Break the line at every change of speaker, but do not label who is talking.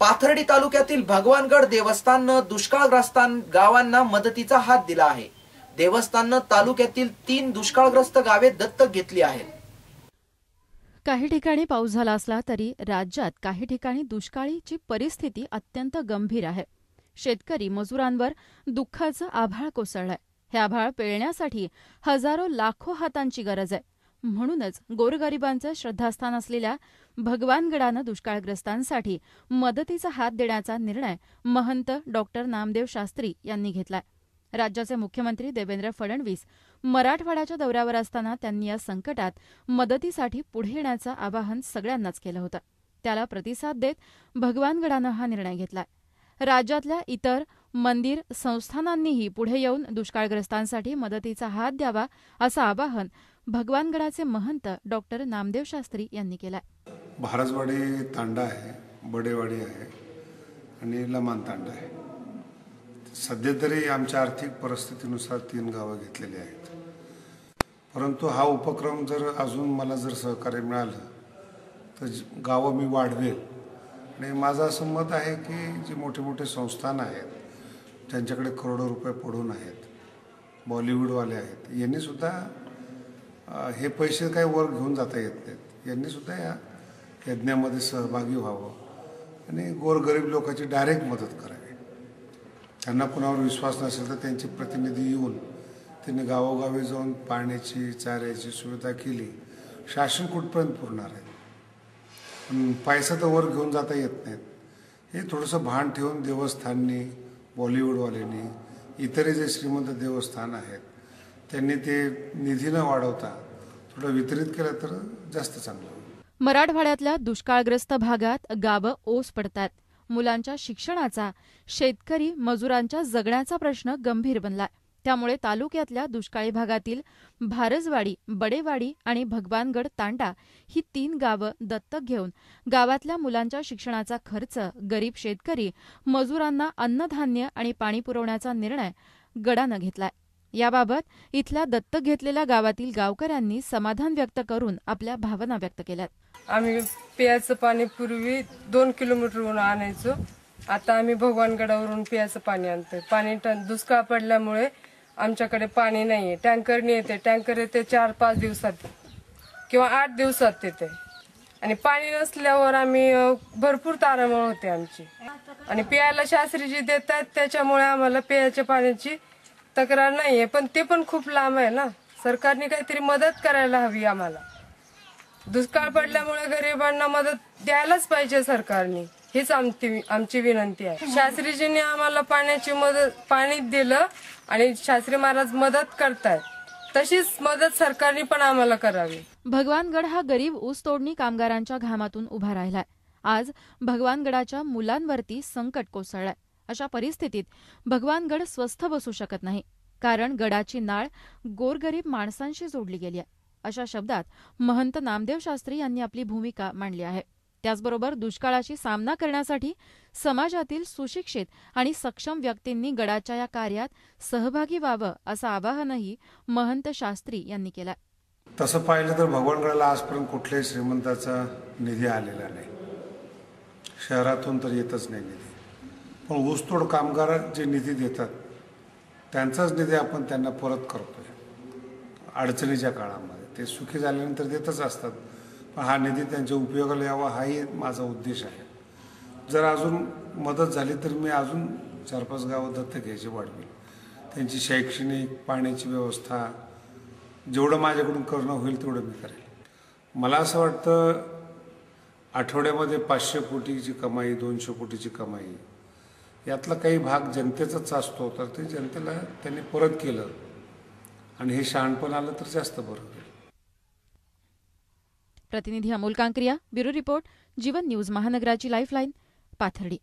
पाथर्डी तालुक्यातील भगवानगड देवस्थाननं दुष्काळग्रस्तां गावांना मदतीचा हात दिला आहे. देवस्थाननं तालुक्यातील तीन दुष्काळग्रस्त गावे दत्तक घेतली आहेत.
काही ठिकाणी पाऊस झाला असला तरी राज्यात काही ठिकाणी दुष्काळीची परिस्थिती अत्यंत गंभीर आहे. शेतकरी मजुरांवर दुःखाचं आभाळ कोसळलंय. हे आभाळ पेळण्यासाठी हजारो लाखो हातांची गरज आहे. म्हणूनच गोरगरिबांचं श्रद्धास्थान असलेल्या भगवानगडानं दुष्काळग्रस्तांसाठी मदतीचा हात देण्याचा निर्णय महंत डॉक्टर नामदेव शास्त्री यांनी घेतलाय. राज्याचे मुख्यमंत्री देवेंद्र फडणवीस मराठवाड्याच्या दौऱ्यावर असताना त्यांनी या संकटात मदतीसाठी पुढे येण्याचं आवाहन सगळ्यांनाच केलं होतं. त्याला प्रतिसाद देत भगवानगडानं हा निर्णय घेतलाय. राज्यातल्या इतर मंदिर संस्थानांनीही पुढे येऊन दुष्काळग्रस्तांसाठी मदतीचा हात द्यावा असं आवाहन भगवानगडाचे महंत डॉक्टर नामदेव शास्त्री यांनी केलंय.
भारसवाडी तांडा आहे बडेवाडी आहे आणि लमान तांडा आहे. सध्या तरी आमच्या आर्थिक परिस्थितीनुसार तीन गावं घेतलेली आहेत. परंतु हा उपक्रम जर अजून मला जर सहकार्य मिळालं तर गावं मी वाढवेल आणि माझं असं मत आहे की जी मोठे मोठे संस्थान आहेत ज्यांच्याकडे करोडो रुपये पडून आहेत बॉलिवूडवाले आहेत यांनीसुद्धा हे पैसे काही वर घेऊन जाता येत नाहीत. यांनीसुद्धा या यज्ञामध्ये सहभागी व्हावं आणि गोरगरीब लोकांची डायरेक्ट मदत करावी. त्यांना कुणावर विश्वास नसेल तर त्यांचे प्रतिनिधी येऊन त्यांनी गावोगावी जाऊन पाण्याची चाऱ्याची सुविधा केली. शासन कुठपर्यंत पुरणार आहे? पैसा तर वर घेऊन जाता येत नाहीत. हे थोडंसं भान ठेवून देवस्थाननी बॉलिवूडवाल्यांनी इतरही जे श्रीमंत देवस्थान आहेत त्यांनी ते निधी न वाढवता थोडं वितरित केलं तर जास्त चांगलं होईल.
मराठवाड्यातल्या दुष्काळग्रस्त भागात गावं ओस पडतात. मुलांच्या शिक्षणाचा शेतकरी मजुरांच्या जगण्याचा प्रश्न गंभीर बनलाय. त्यामुळे तालुक्यातल्या दुष्काळी भागातील भारजवाडी बडेवाडी आणि भगवानगड तांडा ही तीन गावं दत्तक घेऊन गावातल्या मुलांच्या शिक्षणाचा खर्च गरीब शेतकरी मजुरांना अन्नधान्य आणि पाणी पुरवण्याचा निर्णय गडानं घेतलाय. याबाबत इथल्या दत्तक घेतलेल्या गावातील गावकऱ्यांनी समाधान व्यक्त करून आपल्या भावना व्यक्त केल्यात.
आम्ही प्यायचं पाणी पूर्वी दोन किलोमीटरवरून आणायचो. आता आम्ही भगवानगडावरून प्यायचं पाणी आणतोय. पाणी दुष्काळ पडल्यामुळे आमच्याकडे पाणी नाहीये. टँकरने येते टँकर येते चार पाच दिवसात किंवा आठ दिवसात येते. आणि पाणी नसल्यावर आम्ही भरपूर तारामळ होते आमची. आणि प्यायला शास्त्री जी देतात त्याच्यामुळे आम्हाला प्यायच्या पाण्याची तक्रार नाहीये पण ते पण खूप लांब आहे ना. सरकारने काहीतरी मदत करायला हवी आम्हाला. दुष्काळ पडल्यामुळे गरिबांना मदत द्यायलाच पाहिजे सरकारने. हीच आमची आमची विनंती आहे. शास्त्रीजींनी आम्हाला पाण्याची मदत पाणी दिलं आणि शास्त्री महाराज मदत करतायत. तशीच मदत सरकारने पण आम्हाला करावी.
भगवानगड हा गरीब ऊस तोडणी कामगारांच्या घामातून उभा राहिलाय. आज भगवानगडाच्या मुलांवरती संकट कोसळलंय. अशा परिस्थितीत भगवानगड स्वस्थ बसू शकत नाही कारण गडाची नाळ गोरगरीब माणसांशी जोडली गेली आहे. अशा शब्दात महंत नामदेव शास्त्री यांनी आपली भूमिका मांडली आहे. त्याचबरोबर दुष्काळाशी सामना करण्यासाठी समाजातील सुशिक्षित आणि सक्षम व्यक्तींनी गडाच्या या कार्यात सहभागी व्हावं असं आवाहनही महंत शास्त्री यांनी केलं
तसं पाहिलं तर भगवानगडाला आजपर्यंत कुठल्याही श्रीमंताचा निधी आलेला नाही. शहरातून तर येतच नाही निधी. पण ऊसतोड कामगार जे निधी देतात त्यांचाच निधी आपण त्यांना परत करतो आहे अडचणीच्या काळामध्ये. ते सुखी झाल्यानंतर देतच असतात. पण हा निधी त्यांच्या उपयोगाला यावा हाही माझा उद्देश आहे. जर अजून मदत झाली तर मी अजून चार पाच गावं दत्तक घ्यायची वाढवेल त्यांची शैक्षणिक पाण्याची व्यवस्था जेवढं माझ्याकडून करणं होईल तेवढं मी करेल. मला असं वाटतं आठवड्यामध्ये पाचशे कोटीची कमाई दोनशे कोटीची कमाई यातला काही भाग जनतेचाच असतो तर ते जनतेला त्यांनी परत केलं. आणि हे शहाणपण आलं तर जास्त बरं
प्रतिनिधी Amol Kankriya bureau report Jeevan news महानगराची lifeline Pathardi.